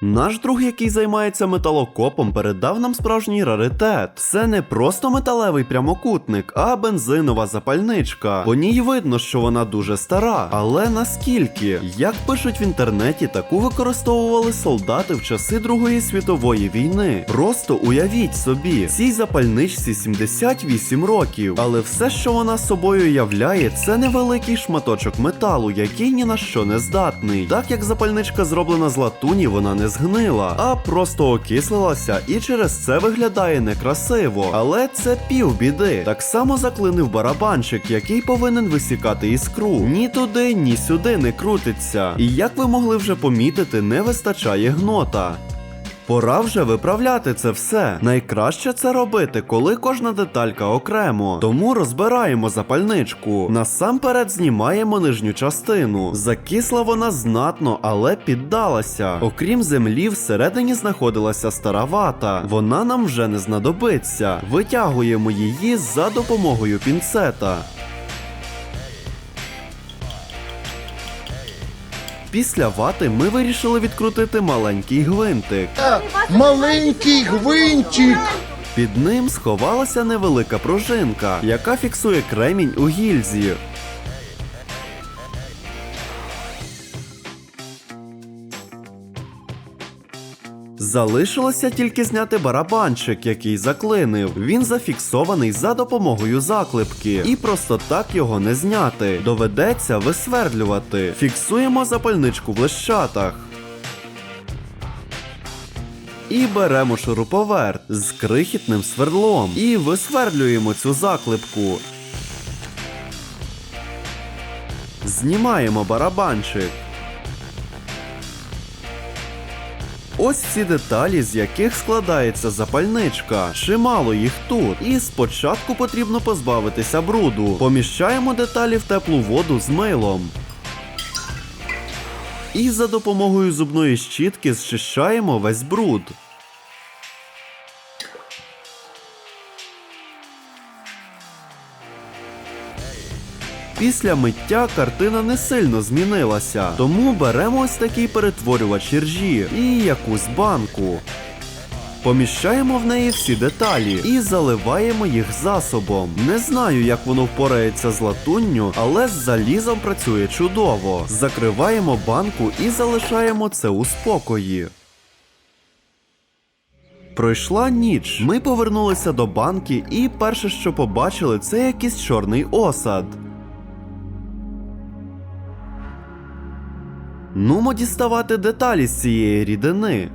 Наш друг, який займається металокопом, передав нам справжній раритет. Це не просто металевий прямокутник, а бензинова запальничка. По ній видно, що вона дуже стара. Але наскільки? Як пишуть в інтернеті, таку використовували солдати в часи Другої світової війни. Просто уявіть собі, цій запальничці 78 років, але все, що вона собою являє, це невеликий шматочок металу, який ні на що не здатний. Так як запальничка зроблена з латуні, вона не згнила, а просто окислилася і через це виглядає некрасиво. Але це півбіди. Так само заклинив барабанчик, який повинен висікати іскру. Ні туди, ні сюди не крутиться. І як ви могли вже помітити, не вистачає гнота. Пора вже виправляти це все. Найкраще це робити, коли кожна деталька окремо. Тому розбираємо запальничку. Насамперед знімаємо нижню частину. Закисла вона знатно, але піддалася. Окрім землі, всередині знаходилася стара вата. Вона нам вже не знадобиться. Витягуємо її за допомогою пінцета. Після вати ми вирішили відкрутити маленький гвинтик. Маленький гвинтик. Під ним сховалася невелика пружинка, яка фіксує кремінь у гільзі. Залишилося тільки зняти барабанчик, який заклинив. Він зафіксований за допомогою заклепки, і просто так його не зняти. Доведеться висвердлювати. Фіксуємо запальничку в лещатах. І беремо шуруповерт з крихітним свердлом і висверлюємо цю заклепку. Знімаємо барабанчик. Ось ці деталі, з яких складається запальничка. Чимало їх тут. І спочатку потрібно позбавитися бруду. Поміщаємо деталі в теплу воду з милом. І за допомогою зубної щітки зчищаємо весь бруд. Після миття картина не сильно змінилася, тому беремо ось такий перетворювач іржі і якусь банку. Поміщаємо в неї всі деталі і заливаємо їх засобом. Не знаю, як воно впорається з латунню, але з залізом працює чудово. Закриваємо банку і залишаємо це у спокої. Пройшла ніч. Ми повернулися до банки, і перше, що побачили, це якийсь чорний осад. Нумо діставати деталі з цієї рідини.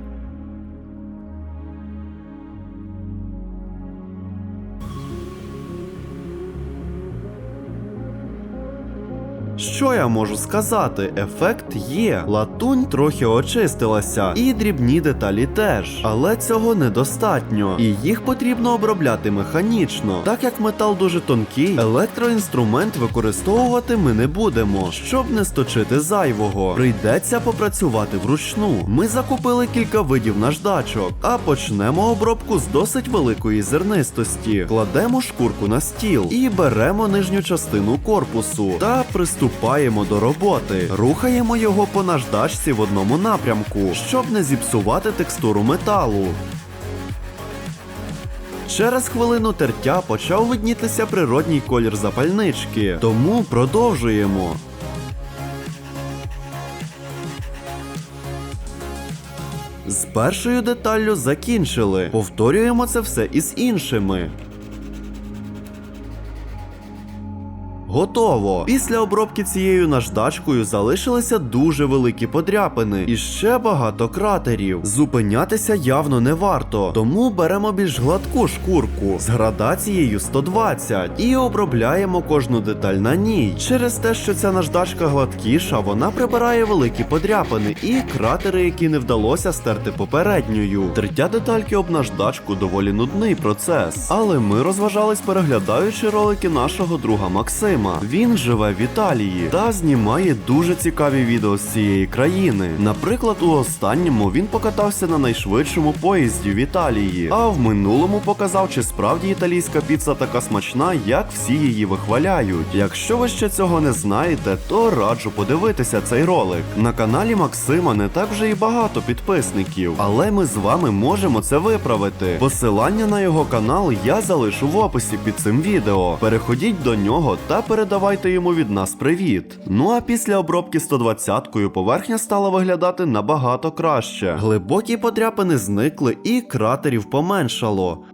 Що я можу сказати? Ефект є. Латунь трохи очистилася, і дрібні деталі теж. Але цього недостатньо, і їх потрібно обробляти механічно. Так як метал дуже тонкий, електроінструмент використовувати ми не будемо, щоб не сточити зайвого. Прийдеться попрацювати вручну. Ми закупили кілька видів наждачок, а почнемо обробку з досить великої зернистості. Кладемо шкурку на стіл і беремо нижню частину корпусу та приступаємо до роботи. Рухаємо його по наждачці в одному напрямку, щоб не зіпсувати текстуру металу. Через хвилину тертя почав виднітися природній колір запальнички, тому продовжуємо. З першою деталлю закінчили. Повторюємо це все із іншими. Готово. Після обробки цією наждачкою залишилися дуже великі подряпини і ще багато кратерів. Зупинятися явно не варто, тому беремо більш гладку шкурку з градацією 120 і обробляємо кожну деталь на ній. Через те, що ця наждачка гладкіша, вона прибирає великі подряпини і кратери, які не вдалося стерти попередньою. Тертя детальки об наждачку доволі нудний процес, але ми розважались переглядаючи ролики нашого друга Максима. Максима. Він живе в Італії та знімає дуже цікаві відео з цієї країни. Наприклад, у останньому він покатався на найшвидшому поїзді в Італії, а в минулому показав, чи справді італійська піца така смачна, як всі її вихваляють. Якщо ви ще цього не знаєте, то раджу подивитися цей ролик. На каналі Максима не так вже і багато підписників, але ми з вами можемо це виправити. Посилання на його канал я залишу в описі під цим відео. Переходіть до нього та передавайте йому від нас привіт. Ну а після обробки 120-кою поверхня стала виглядати набагато краще. Глибокі подряпини зникли і кратерів поменшало.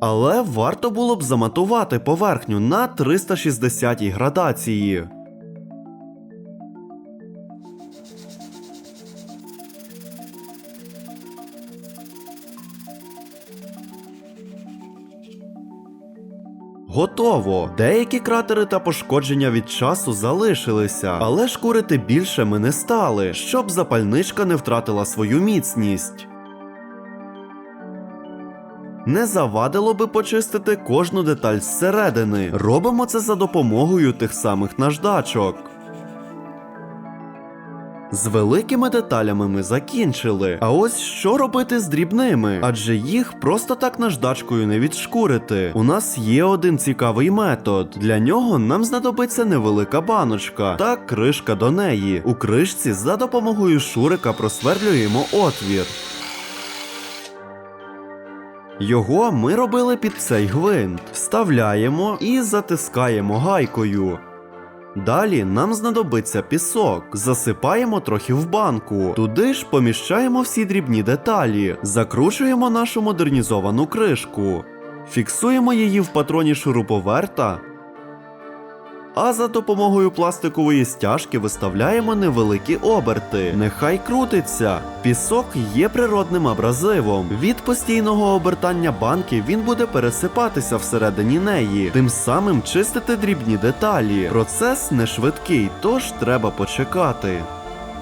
Але варто було б заматувати поверхню на 360 градації. Готово. Деякі кратери та пошкодження від часу залишилися, але шкурити більше ми не стали, щоб запальничка не втратила свою міцність. Не завадило би почистити кожну деталь зсередини. Робимо це за допомогою тих самих наждачок. З великими деталями ми закінчили. А ось що робити з дрібними? Адже їх просто так наждачкою не відшкурити. У нас є один цікавий метод. Для нього нам знадобиться невелика баночка та кришка до неї. У кришці за допомогою шурика просверлюємо отвір. Його ми робили під цей гвинт. Вставляємо і затискаємо гайкою. Далі нам знадобиться пісок. Засипаємо трохи в банку. Туди ж поміщаємо всі дрібні деталі. Закручуємо нашу модернізовану кришку. Фіксуємо її в патроні шуруповерта. А за допомогою пластикової стяжки виставляємо невеликі оберти. Нехай крутиться. Пісок є природним абразивом. Від постійного обертання банки він буде пересипатися всередині неї, тим самим чистити дрібні деталі. Процес не швидкий, тож треба почекати.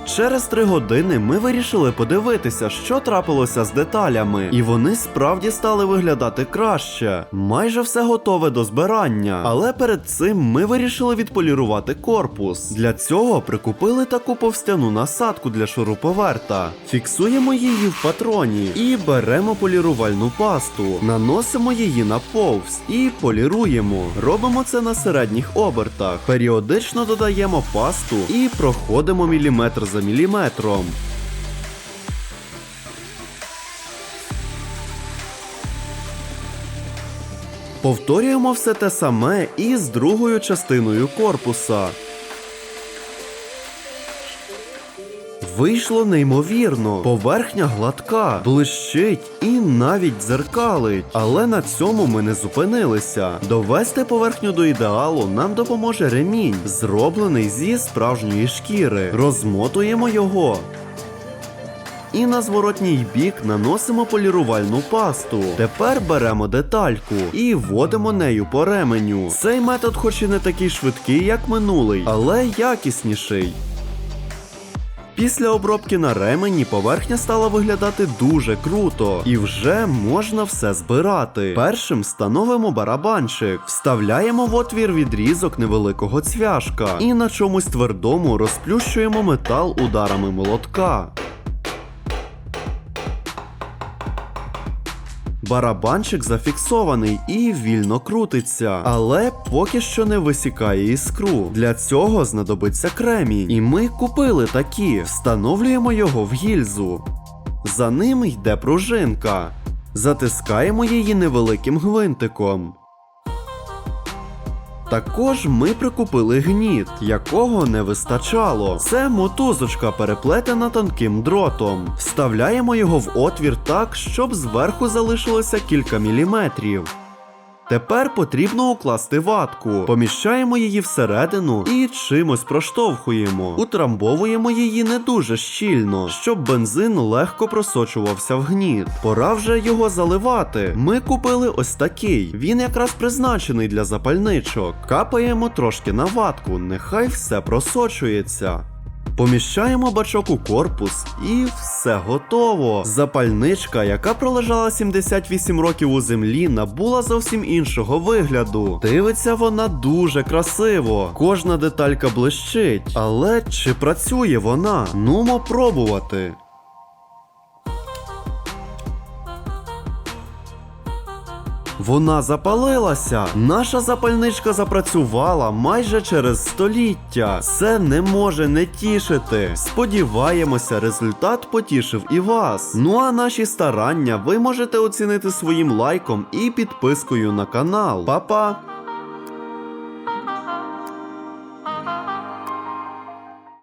Через три години ми вирішили подивитися, що трапилося з деталями, і вони справді стали виглядати краще. Майже все готове до збирання. Але перед цим ми вирішили відполірувати корпус. Для цього прикупили таку повстяну насадку для шуруповерта. Фіксуємо її в патроні і беремо полірувальну пасту, наносимо її на повз і поліруємо. Робимо це на середніх обертах. Періодично додаємо пасту і проходимо міліметр за міліметром. Повторюємо все те саме і з другою частиною корпуса. Вийшло неймовірно. Поверхня гладка, блищить і навіть дзеркалить. Але на цьому ми не зупинилися. Довести поверхню до ідеалу нам допоможе ремінь, зроблений зі справжньої шкіри. Розмотуємо його. І на зворотній бік наносимо полірувальну пасту. Тепер беремо детальку і вводимо нею по ременю. Цей метод, хоч і не такий швидкий, як минулий, але якісніший. Після обробки на ремені поверхня стала виглядати дуже круто, і вже можна все збирати. Першим встановимо барабанчик, вставляємо в отвір відрізок невеликого цвяшка і на чомусь твердому розплющуємо метал ударами молотка. Барабанчик зафіксований і вільно крутиться, але поки що не висікає іскру. Для цього знадобиться кремій, І ми купили такі. Встановлюємо його в гільзу. За ним йде пружинка. Затискаємо її невеликим гвинтиком. Також ми прикупили гніт, якого не вистачало. Це мотузочка переплетена тонким дротом. Вставляємо його в отвір так, щоб зверху залишилося кілька міліметрів. Тепер потрібно укласти ватку, поміщаємо її всередину і чимось проштовхуємо. Утрамбовуємо її не дуже щільно, щоб бензин легко просочувався в гніт. Пора вже його заливати. Ми купили ось такий. Він якраз призначений для запальничок. Капаємо трошки на ватку, нехай все просочується. Поміщаємо бачок у корпус і все готово. Запальничка, яка пролежала 78 років у землі, набула зовсім іншого вигляду. Дивиться вона дуже красиво. Кожна деталька блищить. Але чи працює вона? Нумо пробувати. Вона запалилася. Наша запальничка запрацювала майже через століття. Це не може не тішити. Сподіваємося, результат потішив і вас. Ну а наші старання ви можете оцінити своїм лайком і підпискою на канал. Па-па!